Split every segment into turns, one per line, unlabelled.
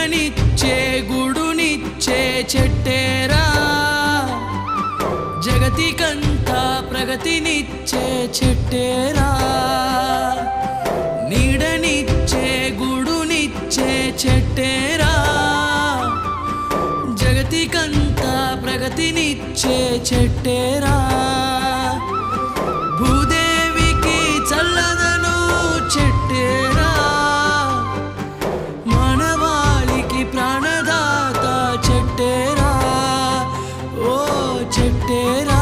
నీడనిచ్చే గుడునిచ్చే చెట్టేరా. జగతికంతా ప్రగతినిచ్చే చెట్టేరా. నీడనిచ్చే గుడునిచ్చే చెట్టేరా. జగతికంతా ప్రగతినిచ్చే చెట్టేరా. చెట్టేరా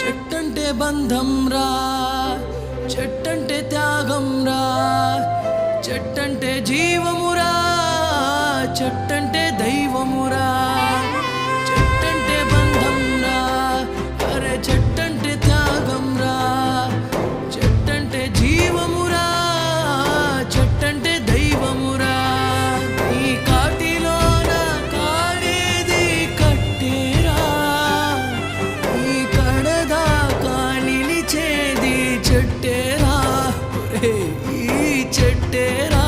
చెట్టంటే బంధం రా చెట్టంటే త్యాగం రా చెట్టంటే జీవమురా చెట్టంటే దైవమురా. చెట్టేరా ఈ చెట్టేరా.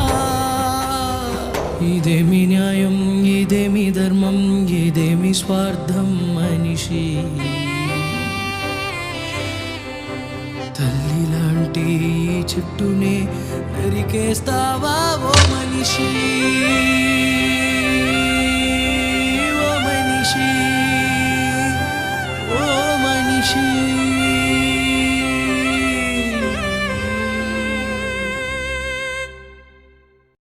ఇదేమి న్యాయం ఇదేమి ధర్మం ఇదేమి స్వార్థం మనిషి. తల్లి లాంటి ఈ చెట్టునే నరికేస్తావా ఓ మనిషి? ఓ మనిషి ఓ మనిషి.